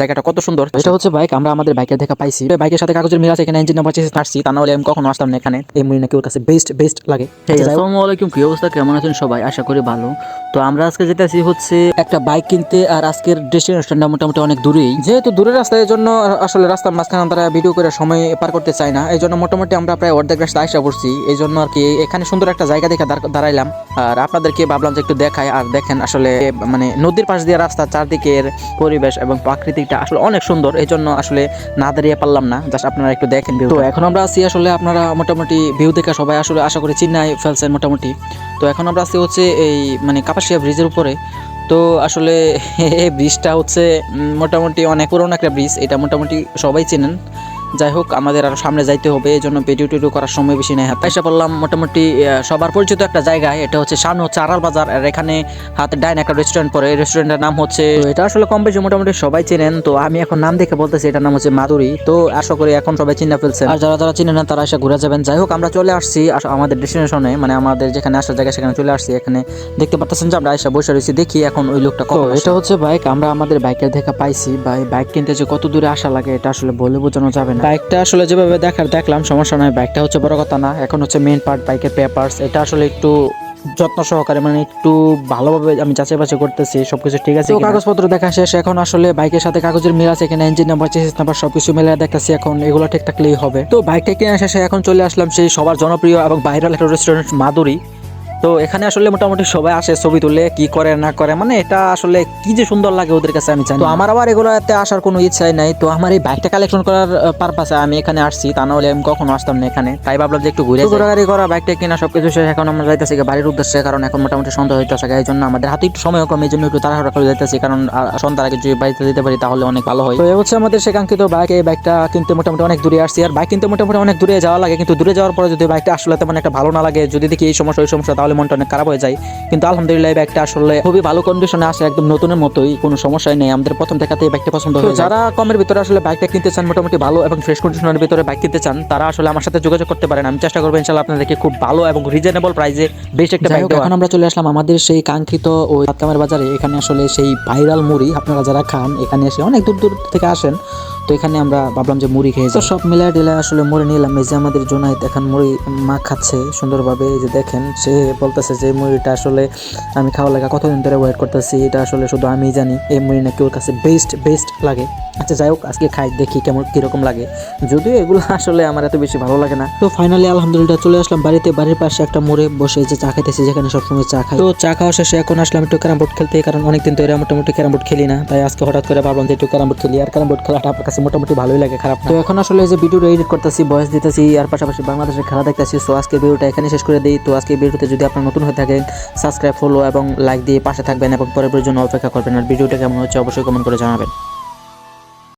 জায়গাটা কত সুন্দর। এটা হচ্ছে বাইক আমরা আমাদের বাইকের দেখা পাইছি। বাইকের সাথে কাগজের মিল আছে এখানে ইঞ্জিন নাম্বার চেসে আসছি তা নাহলে আমি কখনো আসতাম না এখানে। এই মুড়ি নাকি ওর কাছে বেস্ট বেস্ট লাগে আসসালামু আলাইকুম কি অবস্থা? কেমন আছেন সবাই? আশা করি ভালো। তো আমরা আজকে যেতেছি হচ্ছে একটা বাইক কিনতে আর আজকের ডেস্টিনেশনটা মোটামুটি অনেক দূরেই। যেহেতু দূরের রাস্তা এই জন্য আসলে রাস্তার মাঝখানে তারা ভিডিও করে সময় পার করতে চায় না। এই জন্য মোটামুটি আমরা প্রায় অর্ধেক রাস্তা আসা পড়ছি এই জন্য আর কি এখানে সুন্দর একটা জায়গা দেখে দাঁড়াইলাম। আর আপনাদেরকে ভাবলাম যে একটু দেখাই আর দেখেন আসলে মানে নদীর পাশ দিয়ে রাস্তা চারদিকের পরিবেশ এবং প্রাকৃতিকটা আসলে অনেক সুন্দর এই জন্য আসলে না দাঁড়িয়ে পারলাম না। জাস্ট আপনারা একটু দেখেন ভিউ তো এখন আমরা আছি আসলে আপনারা মোটামুটি ভিউ দেখে সবাই আসলে আশা করি চিন্নাই ফেলছেন মোটামুটি। তো এখন আমরা আছি হচ্ছে এই মানে কাপাসিয়া ব্রিজের উপরে। তো আসলে এই ব্রিজটা হচ্ছে মোটামুটি অনেক পুরোনো একটা ব্রিজ এটা মোটামুটি সবাই চেনেন। যাই হোক আমাদের আরও সামনে যাইতে হবে এই জন্য ভিডিও টিডিও করার সময় বেশি নেই। হাতে এসে বললাম মোটামুটি সবার পরিচিত একটা জায়গায় এটা হচ্ছে সামনে হচ্ছে আড়াল বাজার আর এখানে হাতে ডাইন একটা রেস্টুরেন্ট পরে এই রেস্টুরেন্টের নাম হচ্ছে এটা আসলে কম বেশি মোটামুটি সবাই চেনেন তো আমি এখন নাম দেখে বলতেছি এটার নাম হচ্ছে মাধুরী তো আশা করি এখন সবাই চিনে ফেলছে আর যারা যারা চিনে না তারা এসে ঘুরে যাবেন। যাই হোক আমরা চলে আসছি আমাদের ডেস্টিনেশনে মানে আমাদের যেখানে আসার জায়গা সেখানে চলে আসছি। এখানে দেখতে পাচ্ছেন যে আমরা এসে বসে রয়েছি দেখি এখন ওই লোকটা কত এটা হচ্ছে বাইক আমরা আমাদের বাইকের দেখা পাইছি। ভাই বাইক কিনতে যে কত দূরে আসা লাগে এটা আসলে বলে বোঝানো যাবে না। বাইকটা আসলে যেভাবে দেখার দেখলাম সমস্যা নয় বাইকটা হচ্ছে বড় কথা না এখন হচ্ছে মেন পার্ট বাইকের পেপারস এটা আসলে একটু যত্ন সহকারে মানে একটু ভালোভাবে আমি যাচাই বাছাই করতেছি সবকিছু ঠিক আছে কাগজপত্র দেখা শেষ এখন আসলে বাইকের সাথে কাগজের মিল আছে এখানে ইঞ্জিন নাম্বার চেসিস নাম্বার সবকিছু মিলে দেখতেছি এখন এগুলো ঠিক থাকলেই হবে। তো বাইকটা কিনে শেষে এখন চলে আসলাম সেই সবার জনপ্রিয় এবং ভাইরাল একটা রেস্টুরেন্ট মাধুরী তো এখানে আসলে মোটামুটি সবাই আসে ছবি তুলে কি করে না করে মানে এটা আসলে কি যে সুন্দর লাগে ওদের কাছে আমি জানি তো আমার আবার এগুলোতে আসার কোনো ইচ্ছাই নাই। তো আমার এই বাইকটা কালেকশন করার পারপাসে আমি এখানে আসছি তা নাহলে আমি কখনো আসতাম না এখানে। তাই ভাবলাম যে একটু ঘুরে ঘোরাঘুরি করা বাইকটা কিনা সবকিছু শেষ এখন আমরা যাইতেছি বাড়ির উদ্দেশ্যে কারণ এখন মোটামুটি সন্ধ্যা হইতেছে এই জন্য আমাদের হাতে একটু সময় কম এই জন্য একটু তাড়াহুড়া করে যাইতেছি কারণ সন্ধ্যার আগে যদি বাড়িতে দিতে পারি তাহলে অনেক ভালো হয়। তো এ হচ্ছে আমাদের সে কাঙ্ক্ষিত বাইক এই বাইকটা কিনতে মোটামুটি অনেক দূরে আসছি আর বাইক কিনতে মোটামুটি অনেক দূরে যাওয়া লাগে কিন্তু দূরে যাওয়ার পরে যদি বাইকটা আসলে তেমন একটা ভালো না লাগে যদি দেখি এই সমস্যা ওই সমস্যা তাহলে মনটা অনেক খারাপ হয়ে যায়। কিন্তু আলহামদুলিল্লাহ এই বাইকটা আসলে খুবই ভালো কন্ডিশনে আসে একদম নতুনের মতোই কোনো সমস্যাই নেই। আমাদের প্রথম দেখাতে এই বাইকটা পছন্দ হয়ে যারা কমের ভিতরে আসলে বাইকটা কিনতে চান মোটামুটি ভালো এবং ফ্রেশ কন্ডিশনের ভিতরে বাইক কিনতে চান তারা আসলে আমার সাথে যোগাযোগ করতে পারেন। আমি চেষ্টা করব ইনশাল্লাহ আপনাদেরকে খুব ভালো এবং রিজনেবল প্রাইসে বেশ একটা বাইক এখন আমরা চলে আসলাম আমাদের সেই কাঙ্ক্ষিত ওই সাতকামের বাজারে। এখানে আসলে সেই ভাইরাল মুড়ি আপনারা যারা খান এখানে এসে অনেক দূর দূর থেকে আসেন। তো এখানে আমরা ভাবলাম যে মুড়ি খেয়ে। তো সব মিলায় টিলায় আসলে মুড়ি নিলাম। এই যে আমাদের জোনাইত এখন মুড়ি মা খাচ্ছে সুন্দরভাবে। এই যে দেখেন সে বলতেছে যে মুড়িটা আসলে আমি খাওয়া লাগা কতদিন ধরে ওয়েট করতেছি, এটা আসলে শুধু আমিই জানি। এই মুড়ি নাকি ওর কাছে বেস্ট বেস্ট লাগে। আচ্ছা যাই হোক, আজকে খাই, দেখি কেমন, কীরকম লাগে। যদিও এগুলো আসলে আমার এত বেশি ভালো লাগে না। তো ফাইনালি আলহামদুলিল্লাহ, চলে আসলাম বাড়িতে। বাড়ির পাশে একটা মোড়ে বসে যে চা খাইতেছি, যেখানে সবসময় চা খাই। তো চা খাওয়া শেষে এখন আসলাম একটু ক্যারাম বোর্ড খেলতে, কারণ অনেকদিন ধরে মোটামুটি ক্যারাম বোর্ড খেলি না। তাই আজকে হঠাৎ করে ভাবলাম যে একটু ক্যারাম বোর্ড খেলি। আর ক্যারাম বোর্ড খেলাটা আপনার কাছে মোটামুটি ভালোই লাগে, খারাপ তো এখন আসলে যে ভিডিও এডিট করতেছি ভয়েস দিতেছি, আর পাশাপাশি বাংলাদেশের খেলা দেখতেছি। সো আজকে ভিডিওটা এখানে শেষ করে দিই। তো আজকে ভিডিওতে যদি আপনার নতুন হয়ে থাকেন সাবস্ক্রাইব ফলো এবং লাইক দিয়ে পাশে থাকবেন এবং পরের জন্য অপেক্ষা করবেন। আর ভিডিওটা কেমন হচ্ছে অবশ্যই কমেন্ট করে জানাবেন।